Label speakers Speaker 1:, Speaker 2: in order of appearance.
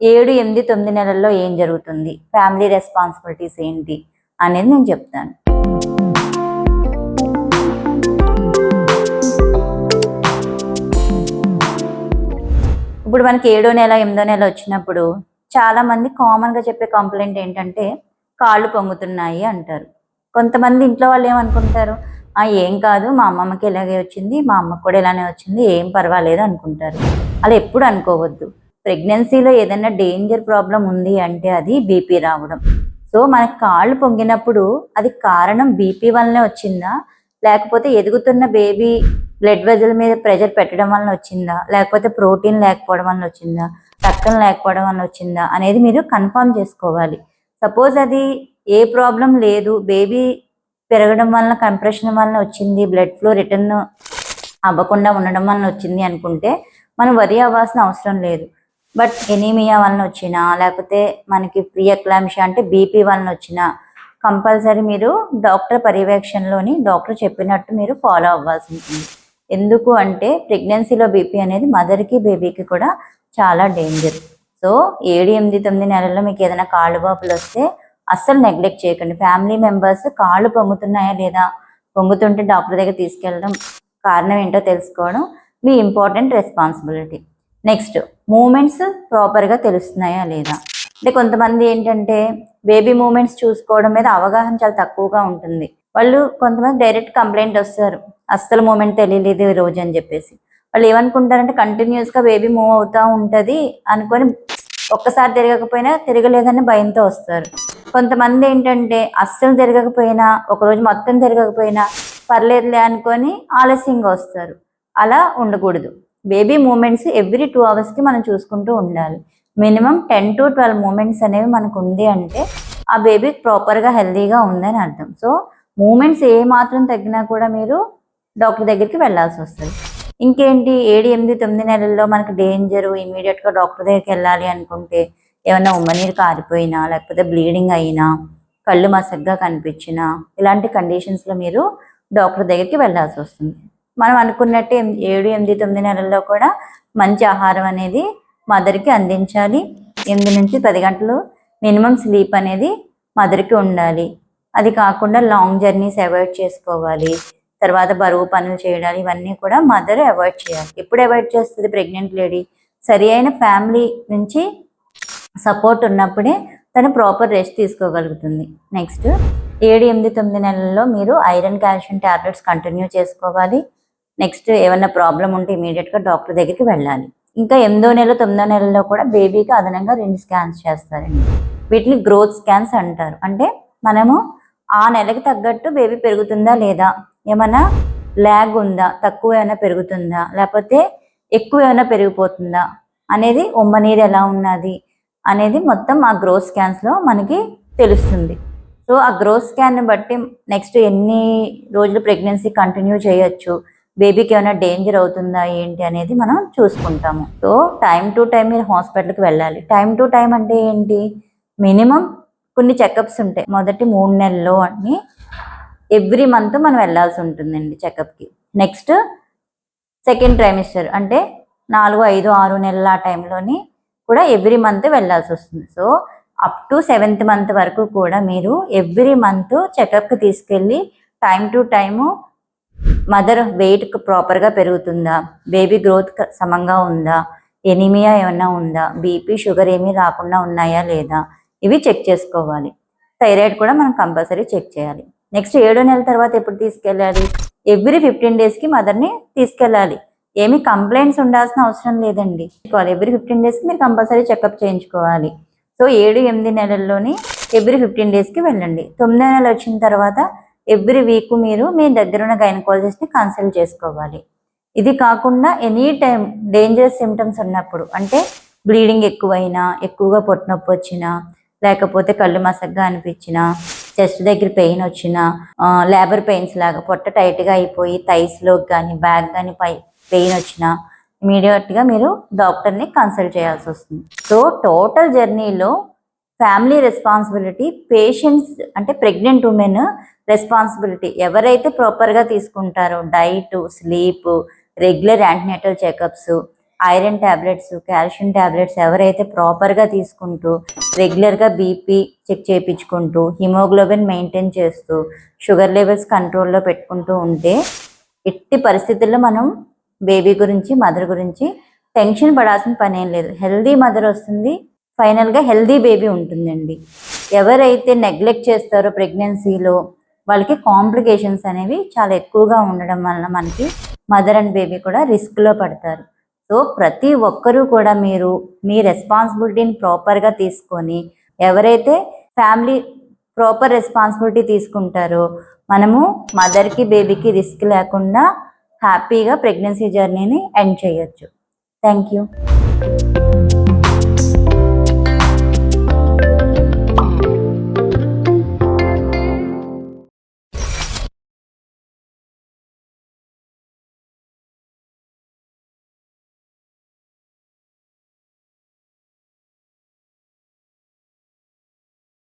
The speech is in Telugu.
Speaker 1: ఏడు ఎనిమిది తొమ్మిది నెలల్లో ఏం జరుగుతుంది? ఫ్యామిలీ రెస్పాన్సిబిలిటీస్ ఏంటి? అనేది నేను చెప్తాను. ఇప్పుడు మనకి ఏడో నెల ఎనిమిదో నెల వచ్చినప్పుడు చాలామంది కామన్గా చెప్పే కంప్లైంట్ ఏంటంటే కాళ్ళు పొంగుతున్నాయి అంటారు. కొంతమంది ఇంట్లో వాళ్ళు ఏమనుకుంటారు? ఆ ఏం కాదు మా అమ్మమ్మకి ఇలాగే వచ్చింది మా అమ్మకి కూడా ఇలానే వచ్చింది ఏం పర్వాలేదు అనుకుంటారు. అలా ఎప్పుడు అనుకోవద్దు. ప్రెగ్నెన్సీలో ఏదైనా డేంజర్ ప్రాబ్లం ఉంది అంటే అది బీపీ రావడం. సో మనకి కాళ్ళు పొంగినప్పుడు అది కారణం బీపీ వల్లనే వచ్చిందా? లేకపోతే ఎదుగుతున్న బేబీ బ్లడ్ వెజల్ మీద ప్రెషర్ పెట్టడం వలన వచ్చిందా? లేకపోతే ప్రోటీన్ లేకపోవడం వల్ల వచ్చిందా? రక్తం లేకపోవడం వల్ల వచ్చిందా? అనేది మీరు కన్ఫర్మ్ చేసుకోవాలి. సపోజ్ అది ఏ ప్రాబ్లం లేదు బేబీ పెరగడం వలన కంప్రెషన్ వలన వచ్చింది బ్లడ్ ఫ్లో రిటర్న్ అవ్వకుండా ఉండడం వలన వచ్చింది అనుకుంటే మనం వరి అవ్వాల్సిన అవసరం లేదు. బట్ ఎనీమియా వలన వచ్చినా లేకపోతే మనకి ప్రియక్లాంశ అంటే బీపీ వలన వచ్చినా కంపల్సరీ మీరు డాక్టర్ పర్యవేక్షణలోని డాక్టర్ చెప్పినట్టు మీరు ఫాలో అవ్వాల్సి ఉంటుంది. ఎందుకు అంటే ప్రెగ్నెన్సీలో బీపీ అనేది మదర్కి బేబీకి కూడా చాలా డేంజర్. సో ఏడు ఎనిమిది తొమ్మిది నెలల్లో మీకు ఏదైనా కాళ్ళు బాపులు వస్తే అస్సలు నెగ్లెక్ట్ చేయకండి. ఫ్యామిలీ మెంబర్స్ కాళ్ళు పొంగుతున్నాయా లేదా? పొంగుతుంటే డాక్టర్ దగ్గర తీసుకెళ్ళడం కారణం ఏంటో తెలుసుకోవడం మీ ఇంపార్టెంట్ రెస్పాన్సిబిలిటీ. నెక్స్ట్ మూమెంట్స్ ప్రాపర్గా తెలుస్తున్నాయా లేదా? అంటే కొంతమంది ఏంటంటే బేబీ మూమెంట్స్ చూసుకోవడం మీద అవగాహన చాలా తక్కువగా ఉంటుంది. వాళ్ళు కొంతమంది డైరెక్ట్ కంప్లైంట్ వస్తారు. అస్సలు మూమెంట్ తెలియలేదు ఈ రోజు అని చెప్పేసి. వాళ్ళు ఏమనుకుంటారంటే కంటిన్యూస్గా బేబీ మూవ్ అవుతూ ఉంటుంది అనుకొని ఒక్కసారి తిరగకపోయినా తిరగలేదని భయంతో వస్తారు. కొంతమంది ఏంటంటే అస్సలు తిరగకపోయినా ఒక రోజు మొత్తం తిరగకపోయినా పర్లేదులే అనుకొని ఆలస్యంగా వస్తారు. అలా ఉండకూడదు. బేబీ మూమెంట్స్ ఎవ్రీ టూ అవర్స్కి మనం చూసుకుంటూ ఉండాలి. Minimum ten to twelve movements అనేవి మనకు ఉంది అంటే ఆ బేబీ ప్రాపర్గా హెల్దీగా ఉందని అర్థం. సో మూమెంట్స్ ఏ మాత్రం తగ్గినా కూడా మీరు డాక్టర్ దగ్గరికి వెళ్ళాల్సి వస్తుంది. ఇంకేంటి? ఏడు ఎనిమిది తొమ్మిది నెలల్లో మనకు డేంజర్ ఇమీడియట్గా డాక్టర్ దగ్గరికి వెళ్ళాలి అనుకుంటే ఏమైనా ఉమ్మనీరు కారిపోయినా లేకపోతే బ్లీడింగ్ అయినా కళ్ళు మసగ్గా కనిపించినా ఇలాంటి కండిషన్స్లో మీరు డాక్టర్ దగ్గరికి వెళ్ళాల్సి వస్తుంది. మనం అనుకున్నట్టే ఏడు ఎనిమిది తొమ్మిది నెలల్లో కూడా మంచి ఆహారం అనేది మదర్కి అందించాలి. ఎనిమిది నుంచి పది గంటలు మినిమం స్లీప్ అనేది మదర్కి ఉండాలి. అది కాకుండా లాంగ్ జర్నీస్ అవాయిడ్ చేసుకోవాలి. తర్వాత బరువు పనులు చేయడాలు ఇవన్నీ కూడా మదర్ అవాయిడ్ చేయాలి. ఎప్పుడు అవాయిడ్ చేస్తుంది ప్రెగ్నెంట్ లేడీ? సరి అయిన ఫ్యామిలీ నుంచి సపోర్ట్ ఉన్నప్పుడే తను ప్రాపర్ రెస్ట్ తీసుకోగలుగుతుంది. నెక్స్ట్ ఏడు ఎనిమిది తొమ్మిది నెలల్లో మీరు ఐరన్ కాల్షియం టాబ్లెట్స్ కంటిన్యూ చేసుకోవాలి. నెక్స్ట్ ఏమైనా ప్రాబ్లం ఉంటే ఇమీడియట్గా డాక్టర్ దగ్గరికి వెళ్ళాలి. ఇంకా ఎనిమిదో నెల తొమ్మిదో నెలలో కూడా బేబీకి అదనంగా రెండు స్కాన్స్ చేస్తారండి. వీటిని గ్రోత్ స్కాన్స్ అంటారు. అంటే మనము ఆ నెలకి తగ్గట్టు బేబీ పెరుగుతుందా లేదా? ఏమైనా ల్యాగ్ ఉందా? తక్కువ ఏమైనా పెరుగుతుందా? లేకపోతే ఎక్కువ ఏమైనా పెరిగిపోతుందా? అనేది ఉమ్మనీరు ఎలా ఉన్నది? అనేది మొత్తం ఆ గ్రోత్ స్కాన్స్లో మనకి తెలుస్తుంది. సో ఆ గ్రోత్ స్కాన్ని బట్టి నెక్స్ట్ ఎన్ని రోజులు ప్రెగ్నెన్సీ కంటిన్యూ చేయొచ్చు? బేబీకి ఏమైనా డేంజర్ అవుతుందా ఏంటి అనేది మనం చూసుకుంటాము. సో టైం టు టైం మీరు హాస్పిటల్కి వెళ్ళాలి. టైం టు టైం అంటే ఏంటి? మినిమం కొన్ని చెకప్స్ ఉంటాయి. మొదటి మూడు నెలల్లో అన్నీ ఎవ్రీ మంత్ మనం వెళ్ళాల్సి ఉంటుందండి చెకప్కి నెక్స్ట్ సెకండ్ ట్రైమిస్టర్ అంటే నాలుగు ఐదు ఆరు నెలల ఆ టైంలోని కూడా ఎవ్రీ మంత్ వెళ్ళాల్సి వస్తుంది. So up to seventh month వరకు కూడా మీరు ఎవ్రీ మంత్ చెకప్కి తీసుకెళ్ళి time to time mother weight ప్రాపర్గా పెరుగుతుందా? బేబీ గ్రోత్ సమంగా ఉందా? ఎనీమియా ఏమన్నా ఉందా? బీపీ షుగర్ ఏమీ రాకుండా ఉన్నాయా లేదా? ఇవి చెక్ చేసుకోవాలి. థైరాయిడ్ కూడా మనం కంపల్సరీ చెక్ చేయాలి. నెక్స్ట్ ఏడో నెలల తర్వాత ఎప్పుడు తీసుకెళ్ళాలి? ఎవ్రీ ఫిఫ్టీన్ డేస్కి మదర్ని తీసుకెళ్ళాలి. ఏమి కంప్లైంట్స్ ఉండాల్సిన అవసరం లేదండి. ఎవ్రీ ఫిఫ్టీన్ డేస్కి మీరు కంపల్సరీ చెకప్ చేయించుకోవాలి. సో ఏడు ఎనిమిది నెలల్లోనే ఎవ్రీ ఫిఫ్టీన్ డేస్కి వెళ్ళండి. తొమ్మిదో నెలలు వచ్చిన తర్వాత ఎవ్రీ వీక్ మీరు మీ దగ్గర ఉన్న గైనకాలజిస్ట్ని కన్సల్ట్ చేసుకోవాలి. ఇది కాకుండా ఎనీ టైం డేంజరస్ సిమ్టమ్స్ ఉన్నప్పుడు అంటే బ్లీడింగ్ ఎక్కువైనా ఎక్కువగా పొట్టు నొప్పి వచ్చినా లేకపోతే కళ్ళు మసగ్గా అనిపించినా చెస్ట్ దగ్గర పెయిన్ వచ్చినా లేబర్ పెయిన్స్ లాగా పొట్ట టైట్గా అయిపోయి థైస్లోకి కానీ బ్యాక్ కానీ పై పెయిన్ వచ్చినా ఇమీడియట్గా మీరు డాక్టర్ని కన్సల్ట్ చేయాల్సి వస్తుంది. సో టోటల్ జర్నీలో ఫ్యామిలీ రెస్పాన్సిబిలిటీ పేషెంట్స్ అంటే ప్రెగ్నెంట్ ఉమెన్ రెస్పాన్సిబిలిటీ ఎవరైతే ప్రాపర్గా తీసుకుంటారో diet sleep regular antenatal checkups iron tablets calcium tablets ఎవరైతే ప్రాపర్గా తీసుకుంటూ రెగ్యులర్గా బీపీ చెక్ చేయించుకుంటూ హిమోగ్లోబిన్ మెయింటైన్ చేస్తూ షుగర్ లెవెల్స్ కంట్రోల్లో పెట్టుకుంటూ ఉంటే ఎట్టి పరిస్థితుల్లో మనం బేబీ గురించి మదర్ గురించి టెన్షన్ పడాల్సిన పని ఏం లేదు. హెల్దీ మదర్ వస్తుంది ఫైనల్గా హెల్దీ బేబీ ఉంటుందండి. ఎవరైతే నెగ్లెక్ట్ చేస్తారో ప్రెగ్నెన్సీలో వాళ్ళకి కాంప్లికేషన్స్ అనేవి చాలా ఎక్కువగా ఉండడం వలన మనకి మదర్ అండ్ బేబీ కూడా రిస్క్లో పడతారు. సో ప్రతి ఒక్కరూ కూడా మీరు మీ రెస్పాన్సిబిలిటీని ప్రాపర్గా తీసుకొని ఎవరైతే ఫ్యామిలీ ప్రాపర్ రెస్పాన్సిబిలిటీ తీసుకుంటారో మనము మదర్కి బేబీకి రిస్క్ లేకుండా హ్యాపీగా ప్రెగ్నెన్సీ జర్నీని ఎండ్ చేయొచ్చు. Thank you.